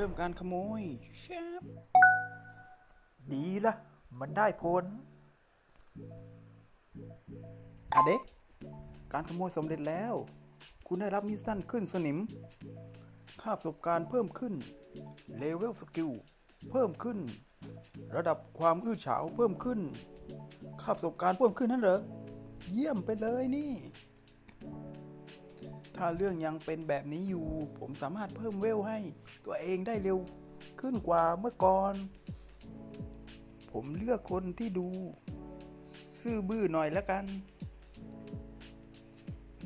เริ่มการขโมยแชบดีละมันได้ผลอะเด็กการขโมยสำเร็จแล้ว คุณได้รับมิชชั่นขึ้นสนิม ค่าประสบการณ์เพิ่มขึ้น เลเวลสกิลเพิ่มขึ้น ระดับความอื้อฉาวเพิ่มขึ้น ค่าประสบการณ์เพิ่มขึ้นนั่นเหรอ เยี่ยมไปเลยนี่ ถ้าเรื่องยังเป็นแบบนี้อยู่ ผมสามารถเพิ่มเวลให้ ตัวเองได้เร็วขึ้นกว่าเมื่อก่อน ผมเลือกคนที่ดู ซื่อบื้อหน่อยแล้วกัน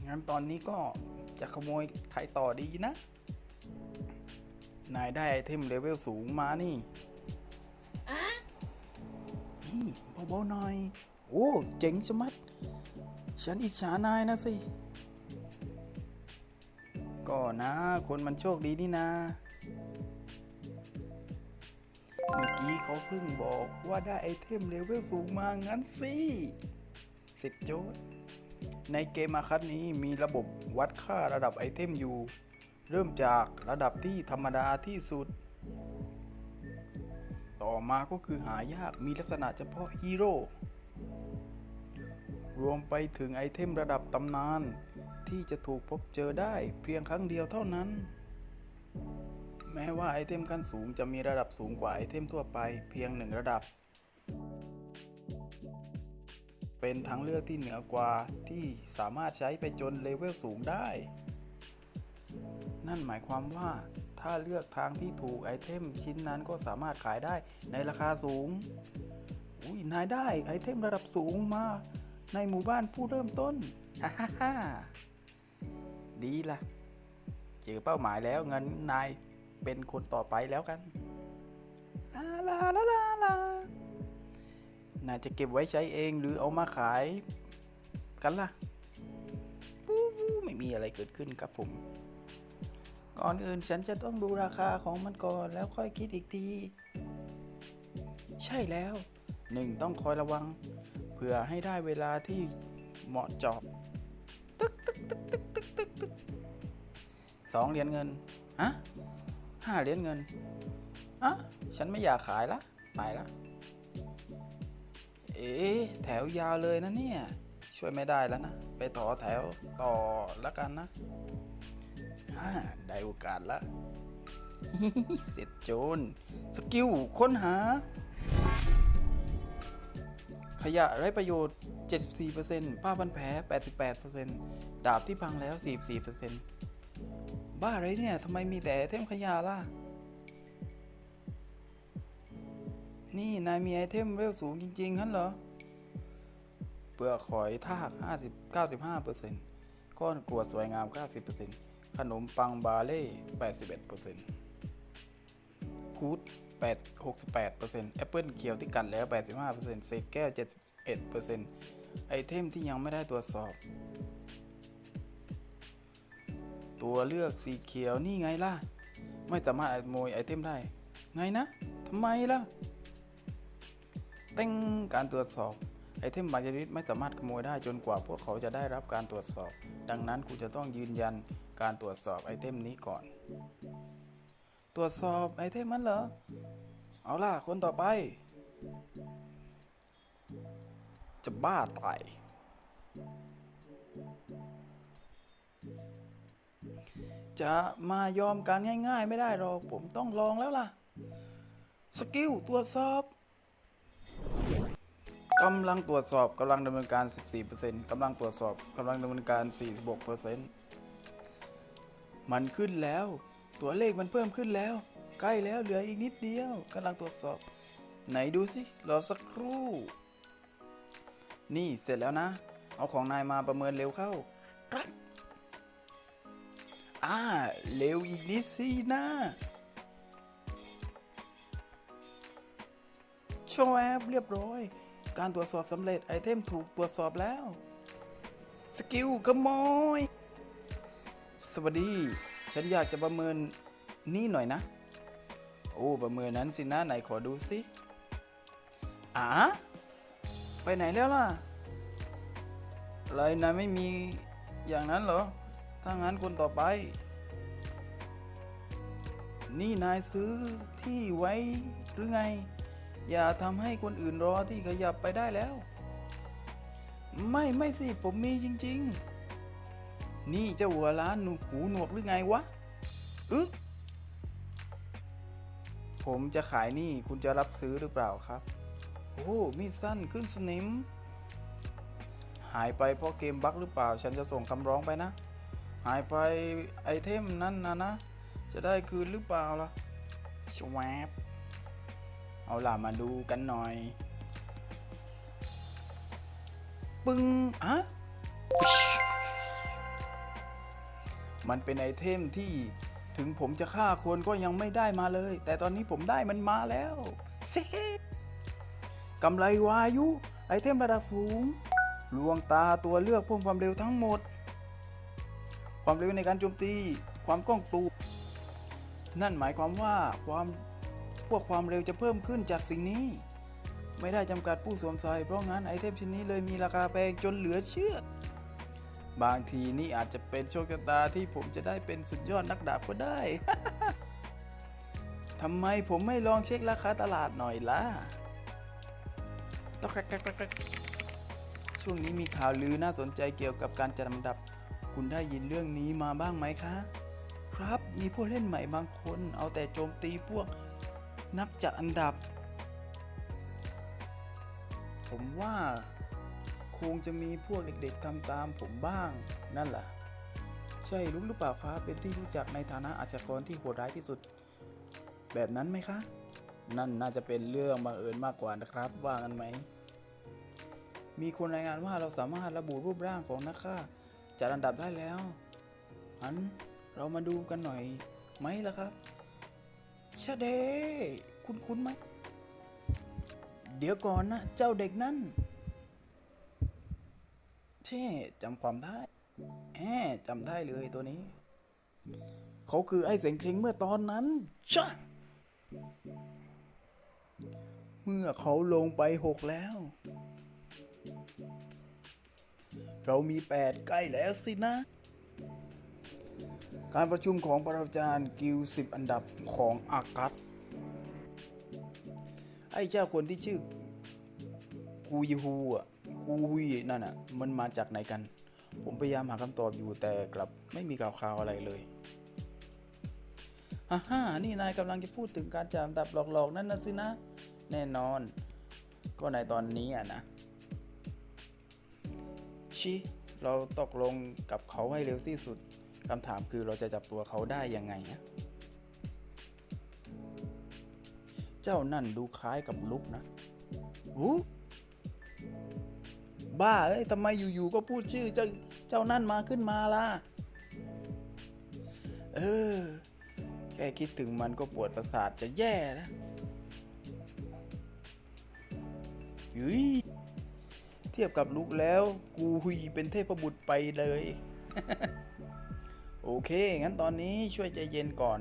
งั้นตอนนี้ก็จะขโมยขายต่อดีนะ นายได้ไอเทมเลเวลสูงมานี่นี่เบาๆหน่อย โอ้ เจ๋งชะมัด ฉันอิจฉานายนะสิ ก็นะ คนมันโชคดีนี่นะเมื่อกี้เขาเพิ่งบอกว่าได้ไอเทมเลเวลสูงมางั้นสิสิทธิ์โจทย์ ในเกมอาคัดนี้มีระบบวัดค่าระดับไอเทมอยู่ เริ่มจากระดับที่ธรรมดาที่สุด ต่อมาก็คือหายากมีลักษณะเฉพาะฮีโร่ รวมไปถึงไอเทมระดับตำนาน ที่จะถูกพบเจอได้เพียงครั้งเดียวเท่านั้น แม้ว่าไอเทมขั้นสูงจะมีระดับสูงกว่าไอเทมทั่วไปเพียงหนึ่งระดับ เป็นทางเลือกที่เหนือกว่าที่สามารถใช้ไปจนเลเวลสูงได้ นั่นหมายความว่าถ้าเลือกทางที่ถูกไอเทมชิ้นนั้นก็สามารถขายได้ในราคาสูง อุ้ยนายได้ไอเทมระดับสูงมา ในหมู่บ้านผู้เริ่มต้นฮ่าฮ่าฮ่า ดีละเจอเป้าหมายแล้วเงั้นนายเป็นคนต่อไปแล้วกัน ลาลาลาลาลานายจะเก็บไว้ใช้เองหรือเอามาขายกันล่ะไม่มีอะไรเกิดขึ้นครับผม ก่อนอื่นฉันจะต้องดูราคาของมันก่อนแล้วค่อยคิดอีกที ใช่แล้วหนึ่งต้องคอยระวังเพื่อให้ได้เวลาที่เหมาะเจาะ สองเหรียญเงินฮะห้าเหรียญเงินอะฉันไม่อยากขายละไปละเอ๊แถวยาวเลยนะเนี่ย ช่วยไม่ได้แล้วนะ ไปต่อแถวต่อแล้วกันนะได้โอกาสละเสร็จโจรสกิลค้นหา ขยะไร้ประโยชน์ 74%ผ้าพันแผล88%ดาบที่พังแล้ว 44% บ้าอะไรเนี่ยทำไมมีแต่ไอเทมขยะล่ะ นี่นายมีไอเทมเร็วสูงจริงๆฮั่นเหรอ เปลือกหอยทาก50 95%ก้อนกรวดสวยงาม 90%ขนมปังบาเล่ 81%ฮูด8 68%แอปเปิลเขียวที่กัดแล้ว 85%เศษแก้ว 71%ไอเทมที่ยังไม่ได้ตรวจสอบ ตัวเลือกสีเขียวนี่ไงล่ะ ไม่สามารถขโมยไอเทมได้ ไงนะทำไมล่ะเต้งการตรวจสอบไอเทมบางชนิดไม่สามารถขโมยได้จนกว่าพวกเขาจะได้รับการตรวจสอบ ดังนั้นคุณจะต้องยืนยันการตรวจสอบไอเทมนี้ก่อน ตรวจสอบไอเทมมันเหรอ เอาล่ะ คนต่อไป จะบ้าตาย จะมายอมกันง่ายๆ ไม่ได้หรอก ผมต้องลองแล้วล่ะ สกิลตรวจสอบกำลังตรวจสอบกำลังดำเนินการ 14%กำลังตรวจสอบกำลังดำเนินการ 46%มันขึ้นแล้ว ตัวเลขมันเพิ่มขึ้นแล้ว ใกล้แล้วเหลืออีกนิดเดียวกำลังตรวจสอบ ไหนดูสิรอสักครู่ นี่เสร็จแล้วนะ เอาของนายมาประเมินเร็วเข้ารับ อ่าเร็วอีกนิดสินะโชว์แอปเรียบร้อย การตรวจสอบสำเร็จไอเทมถูกตรวจสอบแล้ว สกิลขโมย สวัสดี ฉันอยากจะประเมินนี่หน่อยนะ โอ้ ประเมินนั้นสินะไหนขอดูสิอ๋าไปไหนแล้วล่ะ อะไรนะไม่มีอย่างนั้นเหรอ ถ้างั้นคนต่อไป นี่นายซื้อที่ไว้หรือไง อย่าทำให้คนอื่นรอที่ขยับไปได้แล้ว ไม่ไม่สิผมมีจริง ๆ นี่เจ้าหัวล้านหนูหูหนวกหรือไงวะอึผมจะขายนี่คุณจะรับซื้อหรือเปล่าครับ โอ้มีดสั้นขึ้นสนิม หายไปเพราะเกมบั๊กหรือเปล่า ฉันจะส่งคำร้องไปนะ หายไปไอเทมนั้นนะนะ จะได้คืนหรือเปล่าล่ะชวบเอาล่ะมาดูกันหน่อย ปึ้งอะมันเป็นไอเทมที่ถึงผมจะฆ่าคนก็ยังไม่ได้มาเลย แต่ตอนนี้ผมได้มันมาแล้วเซ็กำไรวายุ ไอเทมระดับสูง ลวงตาตัวเลือกเพิ่มความเร็วทั้งหมด ความเร็วในการโจมตี ความก้องตูนั่นหมายความว่าความพวกความเร็วจะเพิ่มขึ้นจากสิ่งนี้ ไม่ได้จำกัดผู้สวมใส่เพราะงั้นไอเทมชิ้นนี้เลยมีราคาแพงจนเหลือเชื่อ บางทีนี่อาจจะเป็นโชคชะตาที่ผมจะได้เป็นสุดยอดนักดาบก็ได้ทำไมผมไม่ลองเช็คราคาตลาดหน่อยล่ะตกช่วงนี้มีข่าวลือน่าสนใจเกี่ยวกับการจัดลำดับ คุณได้ยินเรื่องนี้มาบ้างไหมคะ ครับมีผู้เล่นใหม่บางคน เอาแต่โจมตีพวกนักจัดอันดับ ผมว่าคงจะมีพวกเด็กๆทำตามผมบ้างนั่นแหละใช่รู้หรือเปล่าคะเป็นที่รู้จักในฐานะอาชญากรที่โหดร้ายที่สุด แบบนั้นไหมคะ นั่นน่าจะเป็นเรื่องบังเอิญมากกว่านะครับ ว่ากันไหม มีคนรายงานว่าเราสามารถระบุรูปร่างของนักฆ่า จัดอันดับได้แล้วอันเรามาดูกันหน่อยไหมล่ะครับชะเด คุณคุณไหม เดี๋ยวก่อนนะ เจ้าเด็กนั่นเช่จำความได้แหมจำได้เลยตัวนี้ เขาคือไอ้เสียงเคร่งเมื่อตอนนั้นชะเมื่อเขาลงไปหกแล้ว เรามีแปดใกล้แล้วสินะ การประชุมของปรมาจารย์กิลสิบอันดับของอากัสไอ้เจ้าคนที่ชื่อกูยฮูอะกูฮุยนั่นอะ มันมาจากไหนกัน ผมพยายามหาคำตอบอยู่แต่กลับไม่มีข่าวคราวอะไรเลยฮ่าฮ่านี่นายกำลังจะพูดถึงการจัดอันดับหลอกๆ นั่นนะสินะ แน่นอน ก็ในตอนนี้อะนะ ชิเราตกลงกับเขาให้เร็วที่สุดคำถามคือเราจะจับตัวเขาได้ยังไงอะเจ้านั่นดูคล้ายกับลุกนะหูบ้าเอ้ยทำไมอยู่ๆก็พูดชื่อเจ้าเจ้านั่นมาขึ้นมาล่ะ เออ แค่คิดถึงมันก็ปวดประสาทจะแย่แล้วยุย เทียบกับลุกแล้ว กูหุยเป็นเทพบุตรไปเลย โอเค งั้นตอนนี้ช่วยใจเย็นก่อน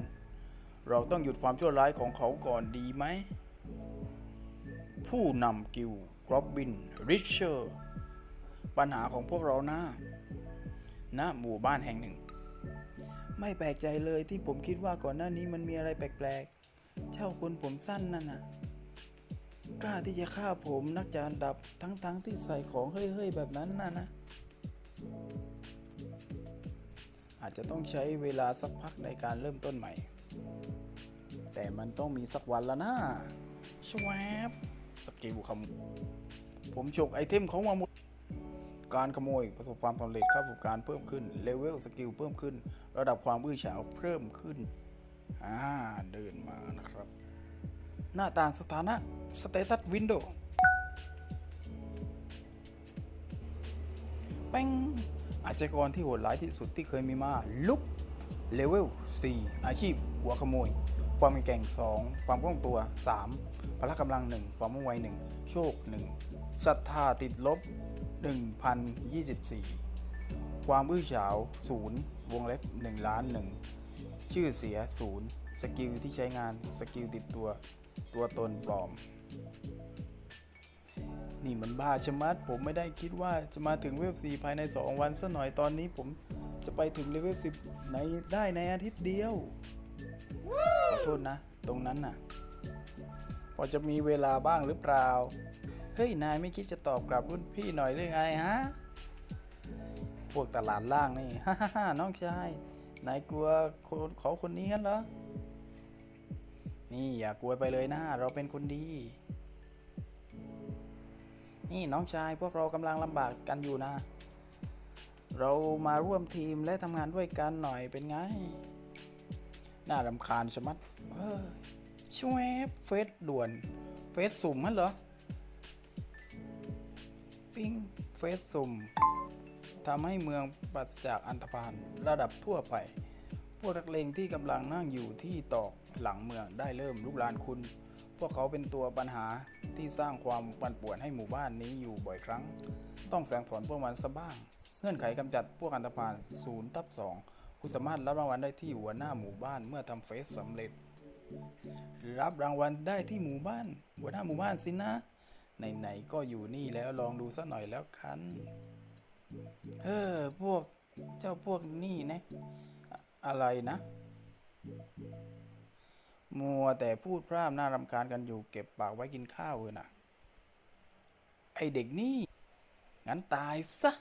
เราต้องหยุดความชั่วร้ายของเขาก่อนดีไหม ผู้นำกิลกรอบบิน ริชเชอร์ ปัญหาของพวกเรานะณหมู่บ้านแห่งหนึ่ง ไม่แปลกใจเลยที่ผมคิดว่าก่อนหน้านี้มันมีอะไรแปลกๆเจ้าคนผมสั้นนั่นน่ะ กล้าที่จะฆ่าผมนักจานดับทั้งๆทที่ใส่ของเฮ้ยๆแบบนั้นนะนะ อาจจะต้องใช้เวลาสักพักในการเริ่มต้นใหม่ แต่มันต้องมีสักวันละนะชวบสกิลขโมยผมฉกไอเทมเขามาหมดการขโมยประสบความสำเร็จค่าประสบการณ์เพิ่มขึ้นเลเวลสกิลเพิ่มขึ้น ระดับความอื้อฉาวเพิ่มขึ้นอ่าเดินมานะครับ หน้าต่างสถานะ สเตตัสวินโดว์แป้งอาชญากรที่โหดร้ายที่สุดที่เคยมีมา ลุกเลเวล 4 อาชีพ หัวขโมย ความแกร่ง 2 ความคล่องตัว 3 พละกำลัง 1 ความว่องไว 1 โชค 1ศรัทธาติดลบ 1,024 ความอื้อฉาว 0 วงเล็บ 1 ล้าน 1 ชื่อเสีย 0 สกิลที่ใช้งาน สกิลติดตัว ตัวตนปลอม นี่มันบ้าชะมัด ผมไม่ได้คิดว่าจะมาถึงเวฟ4ภายใน 2 วันซะหน่อยตอนนี้ผมจะไปถึงเลเวล10ในได้ในอาทิตย์เดียว ขอโทษนะ ตรงนั้นน่ะ พอจะมีเวลาบ้างหรือเปล่า เฮ้ย นายไม่คิดจะตอบกลับรุ่นพี่หน่อยหรือไงฮะ พวกตลาดล่างนี่ ฮ่าฮ่าฮ่าน้องชาย นายกลัวคนเขาคนนี้กันเหรอ นี่อย่ากลัวไปเลยนะ เราเป็นคนดี นี่น้องชายพวกเรากำลังลำบากกันอยู่นะ เรามาร่วมทีมและทำงานด้วยกันหน่อยเป็นไง น่ารำคาญชะมัดเออช่วยเฟซด่วน เฟซสุ่มมั้นเหรอ ปิ้งเฟซสุ่มทำให้เมืองปราศจากอันธพาลระดับทั่วไป พวกนักเลงที่กำลังนั่งอยู่ที่ตอกหลังเมืองได้เริ่มลุกลานคุณ พวกเขาเป็นตัวปัญหาที่สร้างความปั่นป่วนให้หมู่บ้านนี้อยู่บ่อยครั้ง ต้องแสงสอนพวกมันซะบ้าง เงื่อนไขกำจัดพวกอันธพาลศูนย์ทับสองคุณสามารถรับรางวัลได้ที่หัวหน้าหมู่บ้านเมื่อทำเฟสสำเร็จ รับรางวัลได้ที่หมู่บ้าน หัวหน้าหมู่บ้านสินะไหนๆก็อยู่นี่แล้วลองดูสักหน่อยแล้วกัน เออพวกเจ้าพวกนี่นะ อะไรนะ มัวแต่พูดพร่ำน่ารำคาญกันอยู่เก็บปากไว้กินข้าวเลยนะไอเด็กนี่ งั้นตายซะ